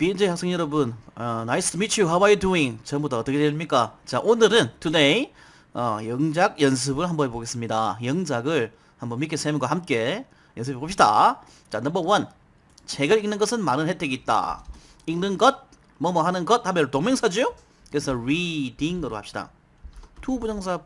BNJ 학생 여러분, 어, nice to meet? 전부 다 어떻게 됩니까? 자, 오늘은 today 어, 영작 연습을 한번 해보겠습니다. 영작을 한번 믿게 쌤과 함께 연습해 봅시다. 자, 넘버 원. 책을 읽는 것은 많은 혜택이 있다. 읽는 것, 뭐뭐 하는 것 하면 동명사죠? 그래서 reading으로 합시다. to 부정사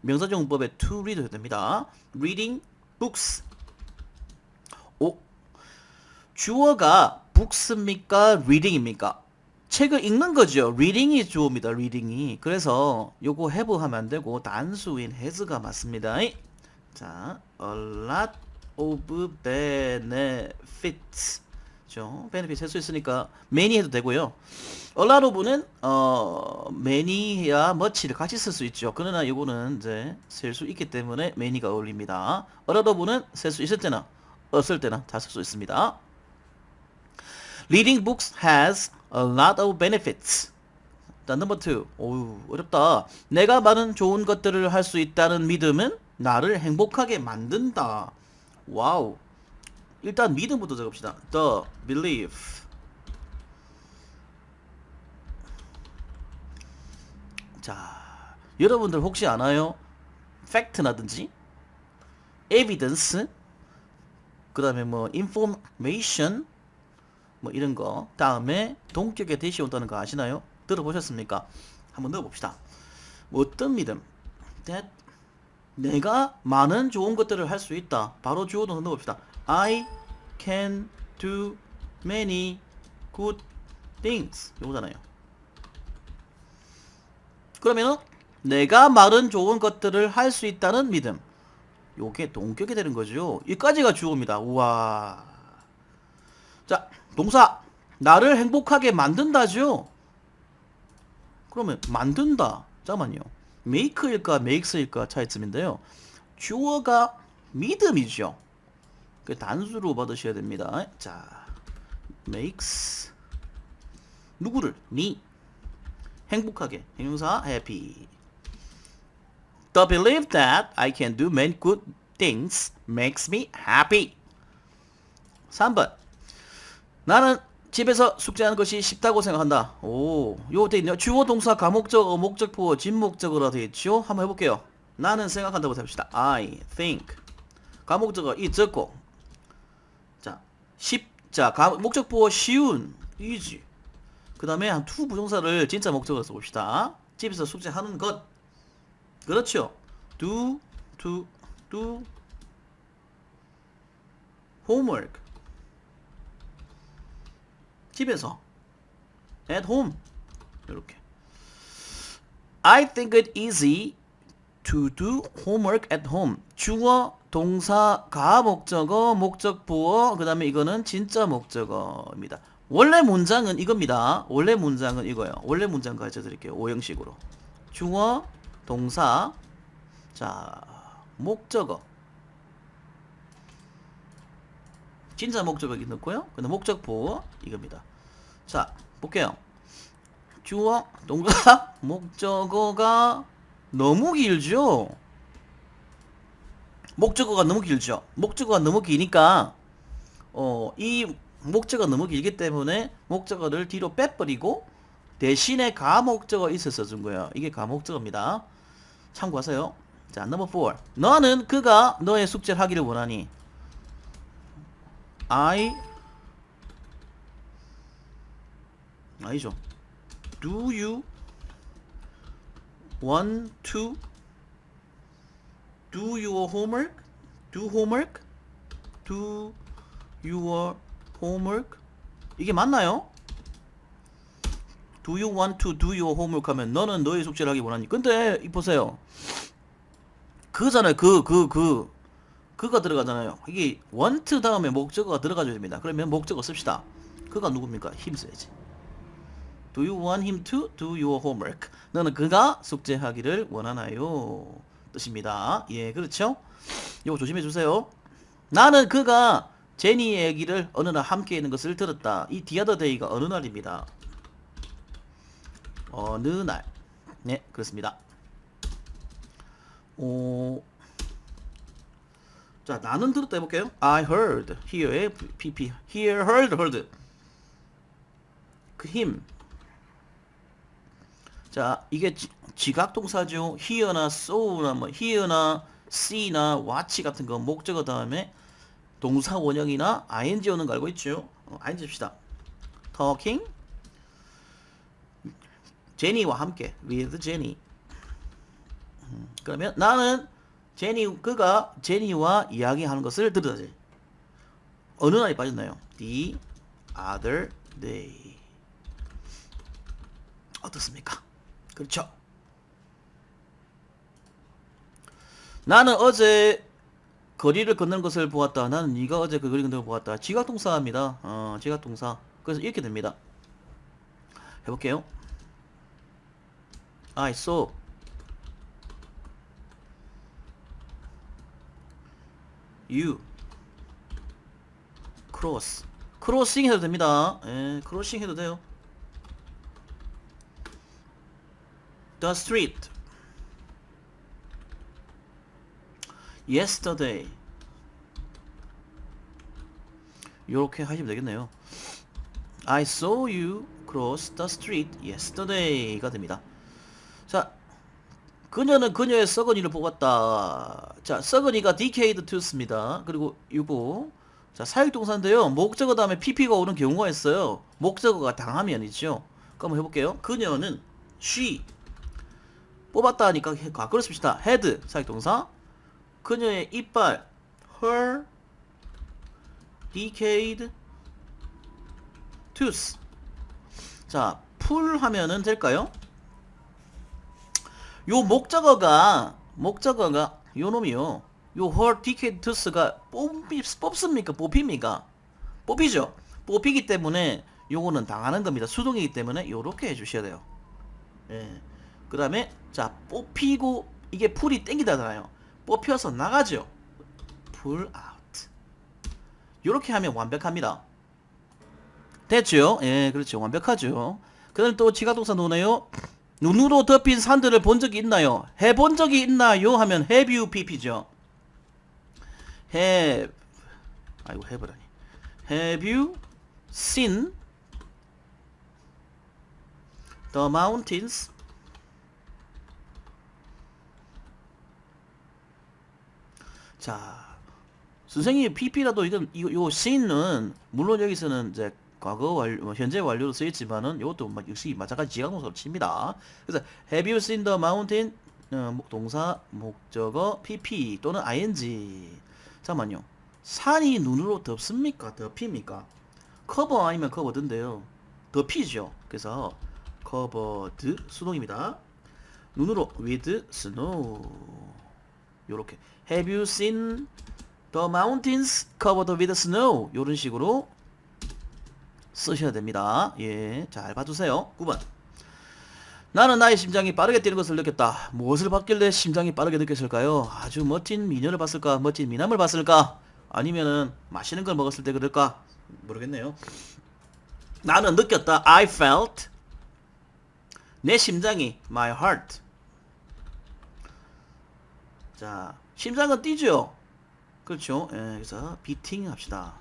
명사정법에 to read 해도 됩니다. reading books. 오, 주어가 books입니까? reading입니까? 책을 읽는 거죠. reading이 주어입니다. reading이. 그래서 요거 have 하면 안 되고 단수인 has가 맞습니다. 자, a lot of benefits. 죠. benefits 할 수 있으니까 many 해도 되고요. a lot of는 어 many야 much를 같이 쓸 수 있죠. 그러나 요거는 이제 쓸 수 있기 때문에 many가 어울립니다. a lot of는 쓸 수 있을 때나 없을 때나 다 쓸 수 있습니다. Reading books has a lot of benefits. 자, 넘버 2. 오우, 어렵다. 내가 많은 좋은 것들을 할 수 있다는 믿음은 나를 행복하게 만든다. 와우. 일단 믿음부터 적읍시다. The belief. 자, 여러분들 혹시 아나요? 팩트나든지 evidence 그 다음에 뭐 information 뭐 이런 거 다음에 동격에 대시 온다는 거 아시나요? 들어보셨습니까? 한번 넣어봅시다. 뭐 어떤 믿음? that 내가 많은 좋은 것들을 할 수 있다. 바로 주어도 넣어봅시다. I can do many good things. 요거잖아요. 그러면은 내가 많은 좋은 것들을 할 수 있다는 믿음. 요게 동격이 되는 거죠. 이까지가 주어입니다. 우와. 자, 동사. 나를 행복하게 만든다죠. 그러면 만든다. 잠깐만요. make일까 makes일까 차이점인데요. 주어가 믿음이죠. 그 단수로 받으셔야 됩니다. 자, makes 누구를? me 행복하게 형용사 happy The belief that I can do many good things makes me happy 3번 나는 집에서 숙제하는 것이 쉽다고 생각한다. 오, 요거 돼 있네요. 주어 동사 가목적, 어목적, 진목적으로 되어 있죠. 한번 해볼게요. 나는 생각한다고 해봅시다. I think. 가목적어 이 적고. 자, 쉽. 자, 가, 목적 보어 쉬운. easy. 그 다음에 한 투 부동사를 진짜 목적으로 써봅시다. 집에서 숙제하는 것. 그렇죠. do, to, do homework. 집에서. At home. 이렇게. I think it easy to do homework at home. 주어 동사 가 목적어 목적 보어 그 다음에 이거는 진짜 목적어입니다. 원래 문장은 이겁니다. 원래 문장은 이거예요. 원래 문장 가르쳐 드릴게요. 오형식으로. 주어 동사 자 목적어 진짜 목적어 여기 넣고요. 근데 목적보 이겁니다. 자, 볼게요. 주어, 동사, 목적어가 너무 길죠? 목적어가 너무 길죠? 목적어가 너무 기니까, 어, 이 목적어가 너무 길기 때문에 목적어를 뒤로 빼버리고 대신에 가목적어 있어서 준 거예요. 이게 가목적어입니다. 참고하세요. 자, 넘버 4. 너는 그가 너의 숙제를 하기를 원하니 I 아니죠. Do you want to do your homework? Do homework? Do your homework? 이게 맞나요? Do you want to do your homework 하면 너는 너의 숙제를 하기 원하니. 근데 이 보세요. 그잖아요. 그 그, 그. 그가 들어가잖아요. 이게 want 다음에 목적어가 들어가줘야 됩니다. 그러면 목적어 씁시다. 그가 누굽니까? 힘 써야지. Do you want him to do your homework? 너는 그가 숙제하기를 원하나요? 뜻입니다. 예, 그렇죠? 이거 조심해 주세요. 나는 그가 제니의 얘기를 어느 날 함께 있는 것을 들었다. 이 day가 어느 날입니다. 어느 날. 네, 그렇습니다. 오, 자, 나는 들었다 해볼게요. I heard. here의 pp. hear, heard, heard. 그 힘. 자, 이게 지, 지각 동사죠. here나 so나 뭐 here나 see나 watch 같은 거 목적어 다음에 동사 원형이나 ing 오는 거 알고 있죠? 어, ing 씁시다. talking 제니와 함께 with. 음, 그러면 나는 제니 그가 제니와 이야기하는 것을 들었지. 어느 날이 빠졌나요? The other day. 어떻습니까? 그렇죠. 나는 어제 거리를 걷는 것을 보았다. 나는 네가 어제 그 거리 걷는 걸 보았다. 지각동사입니다. 어, 지각동사. 그래서 이렇게 됩니다. 해볼게요. I saw you cross. 크로싱 해도 됩니다. 예, 크로싱 해도 돼요. The street. Yesterday. 요렇게 하시면 되겠네요. I saw you cross the street yesterday가 됩니다. 자, 그녀는 그녀의 썩은이를 뽑았다. 자, 썩은이가 decayed tooth입니다. 그리고 이거 자, 사육동사인데요. 목적어 다음에 pp가 오는 경우가 있어요. 목적어가 당하면이죠. 한번 해볼게요. 그녀는 she 뽑았다 하니까 과거를 씁시다. had 사육동사. 그녀의 이빨 her decayed tooth. 자, 풀 하면은 될까요? 요 목적어가 목적어가 요 놈이요. 요 decayed tooth가 뽑히, 뽑습니까? 뽑힙니까? 뽑히죠. 뽑히기 때문에 요거는 당하는 겁니다. 수동이기 때문에 요렇게 해주셔야 돼요. 예. 그 다음에 자 뽑히고 이게 풀이 땡기다잖아요. 뽑혀서 나가죠. pull out. 요렇게 하면 완벽합니다. 됐죠? 예, 그렇죠. 완벽하죠. 그 다음에 또 지가동사 노네요. 눈으로 덮인 산들을 본 적이 있나요? 해본 적이 있나요? 하면 have you pp죠. have 아이고 have라니. have you seen the mountains 자, 선생님 PP라도 이건 이거 요 sin은 물론 여기서는 이제 과거 완료, 뭐 현재 완료로 쓰였지만은 이것도 막 역시 마찬가지 지각동사로 칩니다. 그래서 have you seen the mountain 어, 목- 동사 목적어 PP 또는 ing 잠깐만요. 산이 눈으로 덮습니까? 덮입니까? 커버 아니면 커버든데요. 덮이죠. 그래서 covered 수동입니다. 눈으로 with snow 요렇게 Have you seen the mountains covered with snow? 요런 식으로 쓰셔야 됩니다. 예, 잘 봐주세요. 9번. 나는 나의 심장이 빠르게 뛰는 것을 느꼈다. 무엇을 봤길래 심장이 빠르게 느꼈을까요? 아주 멋진 미녀를 봤을까? 멋진 미남을 봤을까? 아니면은 맛있는 걸 먹었을 때 그럴까? 모르겠네요. 나는 느꼈다. I felt 내 심장이 my heart 자, 심장은 뛰죠. 그렇죠. 예, 그래서 beating 합시다.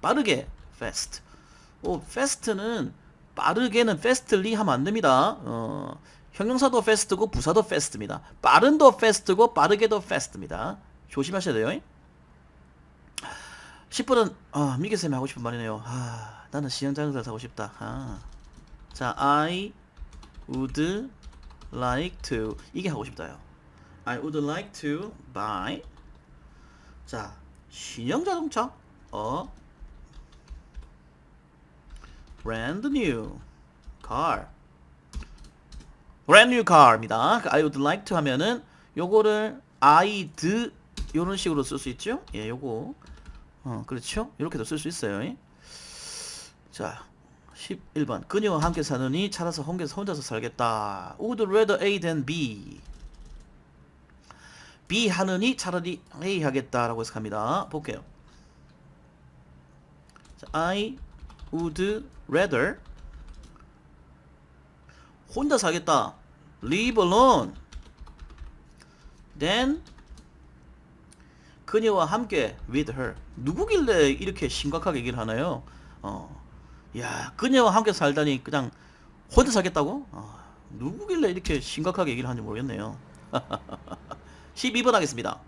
빠르게 fast. 오, fast는 빠르게는 fastly 하면 안 됩니다. 어, 형용사도 fast고 부사도 fast입니다. 빠른도 fast고 빠르게도 fast입니다. 조심하셔야 돼요. 10분은 아, 미개쌤이 하고 싶은 말이네요. 아, 나는 시행자동차 사고 싶다. 아. 자, I would like to 이게 하고 싶다요. I would like to buy 자, 신형 자동차 어 brand new car brand new car입니다. 그 I would like to 하면은 요거를 I'd 요런 식으로 쓸 수 있죠? 예, 요거 어, 그렇죠? 이렇게도 쓸 수 있어요. 예? 자, 11번. 그녀와 함께 사느니 차라서 혼자서 살겠다. Would rather A than B. B 하느니 차라리 A 하겠다라고 해서 갑니다. 볼게요. 자, I would rather 혼자 살겠다. Live alone. Then 그녀와 함께 with her. 누구길래 이렇게 심각하게 얘기를 하나요? 어. 야, 그녀와 함께 살다니 그냥 혼자 살겠다고? 아, 누구길래 이렇게 심각하게 얘기를 하는지 모르겠네요. 12번 하겠습니다.